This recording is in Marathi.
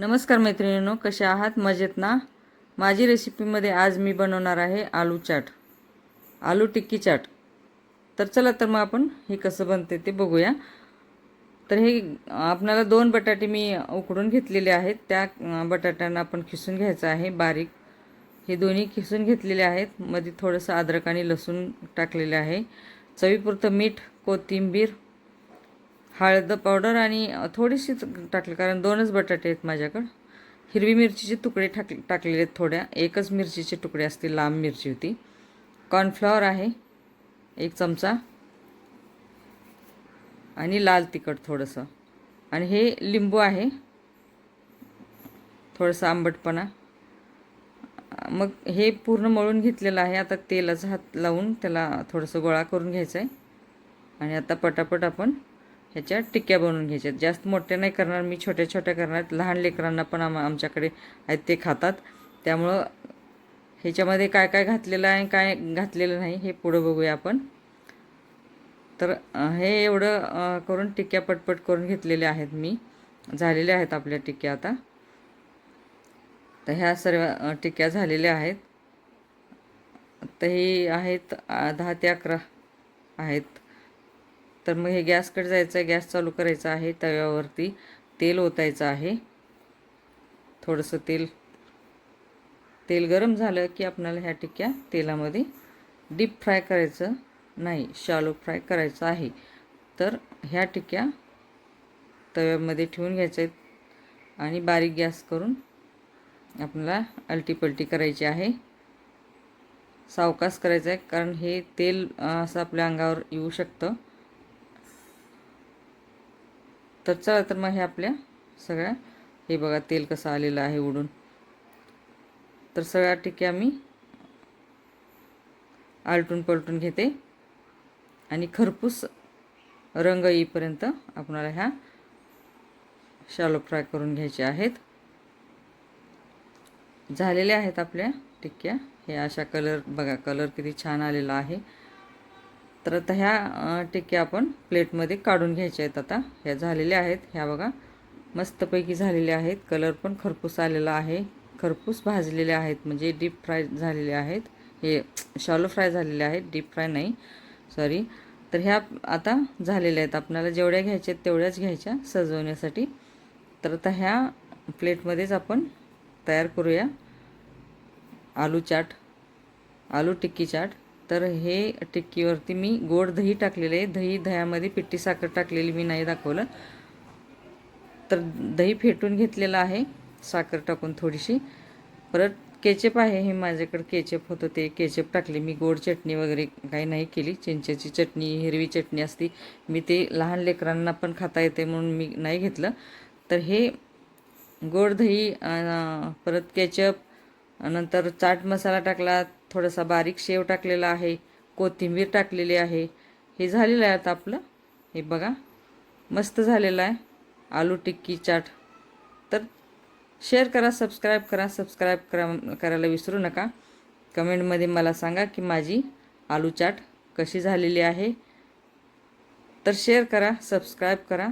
नमस्कार मैत्रिणींनो कसे आहात? मजेत ना? माझी रेसिपीमध्ये आज मी बनवणार आहे आलू चाट. आलू टिक्की चाट. तर चला तर मग आपण हे कसं बनते ते बघूया. तर हे आपणाला दोन बटाटे मी उकडून घेतलेले आहेत. त्या बटाट्यांना आपण खिसून घ्यायचं आहे बारीक. हे दोन्ही खिसून घेतलेले आहेत. मध्ये थोडंसं अद्रक आणि लसूण टाकलेले आहे. चवीपुरतं मीठ कोथिंबीर हळद पावडर आणि थोडीशीच टाकली. कारण दोनच बटाटे आहेत माझ्याकडं. हिरवी मिरचीचे तुकडे टाक टाकलेले आहेत थोड्या. एकच मिरचीचे तुकडे असतील लांब मिरची होती. कॉर्नफ्लॉवर आहे एक चमचा. आणि लाल तिखट थोडंसं. आणि हे लिंबू आहे. थोडंसं आंबटपणा. मग हे पूर्ण मळून घेतलेलं आहे. आता तेलाचा हात लावून त्याला थोडंसं गोळा करून घ्यायचं आहे आणि आता पटापट आपण ह्याच्या टिक्क्या बनवून घ्यायच्यात. जास्त मोठ्या नाही करणार मी छोट्या छोट्या करणार. लहान लेकरांना पण आम आमच्याकडे आहेत ते खातात. त्यामुळं ह्याच्यामध्ये काय काय घातलेलं आहे काय घातलेलं नाही हे पुढं बघूया आपण. तर हे एवढं करून टिक्क्या पटपट करून घेतलेल्या आहेत मी. झालेल्या आहेत आपल्या टिक्क्या आता. तर ह्या सर्व टिक्क्या झालेल्या आहेत. तर हे आहेत दहा ते अकरा आहेत. तर मग हे गॅसकडे जायचं आहे गॅस चालू करायचा आहे तव्यावरती. तेल ओतायचं आहे. थोडंसं तेल तेल गरम झालं की आपल्याला ह्या टिक्क्या तेलामध्ये डीप फ्राय करायचं नाही शालो फ्राय करायचं आहे. तर ह्या टिक्क्या तव्यामध्ये ठेवून घ्यायच्या आहेत आणि बारीक गॅस करून आपल्याला अलटीपलटी करायची आहे. सावकाश करायचं आहे कारण हे तेल असं आपल्या अंगावर येऊ शकतं. तर चला तर मग हे आपल्या सगळ्या. हे बघा तेल कसं आलेलं आहे उडून. तर सगळ्या टिक्या मी आलटून पलटून घेते. आणि खरपूस रंग येईपर्यंत आपणाला ह्या शालो फ्राय करून घ्यायचे आहेत. झालेल्या आहेत आपल्या टिक्क्या हे अशा कलर बघा कलर किती छान आलेला आहे. तर आता ह्या टिक्क्या आपण प्लेटमध्ये काढून घ्यायच्या आहेत आता. ह्या झालेल्या आहेत. ह्या बघा मस्तपैकी झालेल्या आहेत. कलर पण खरपूस आलेला आहे. खरपूस भाजलेले आहेत. म्हणजे डीप फ्राय झालेले आहेत. हे शॉलो फ्राय झालेले आहेत. डीप फ्राय नाही. सॉरी. तर ह्या आता झालेल्या आहेत. आपल्याला जेवढ्या घ्यायच्या आहेत तेवढ्याच घ्यायच्या सजवण्यासाठी. तर आता ह्या प्लेटमध्येच आपण तयार करूया. आलू चाट. आलू टिक्की चाट. तर हे टिक्कीवरती मी गोड दही टाकलेले आहे. दही दह्यामध्ये पिट्टी साखर टाकलेली मी नाही दाखवलं. तर दही फेटून घेतलेलं आहे. साखर टाकून थोडीशी. परत केचप आहे. हे माझ्याकडे केचप होतं. ते केचप टाकले. मी गोड चटणी वगैरे काही नाही केली. चिंचेची चटणी हिरवी चटणी असती. मी ते लहान लेकरांना पण खाता येते म्हणून मी नाही घेतलं. तर हे गोड दही परत केचप नंतर चाट मसाला टाकला थोडासा बारीक शेव टाकलेला आहे कोथिंबीर टाकलेली आहे. हे झालेलं आहे आता आपलं. हे बघा मस्त झालेलं आहे. आलू टिक्की चाट. तर शेअर करा सबस्क्राईब करा सबस्क्राईब करा करायला विसरू नका. कमेंटमध्ये मला सांगा की माझी आलू चाट कशी झालेली आहे. तर शेअर करा सबस्क्राईब करा.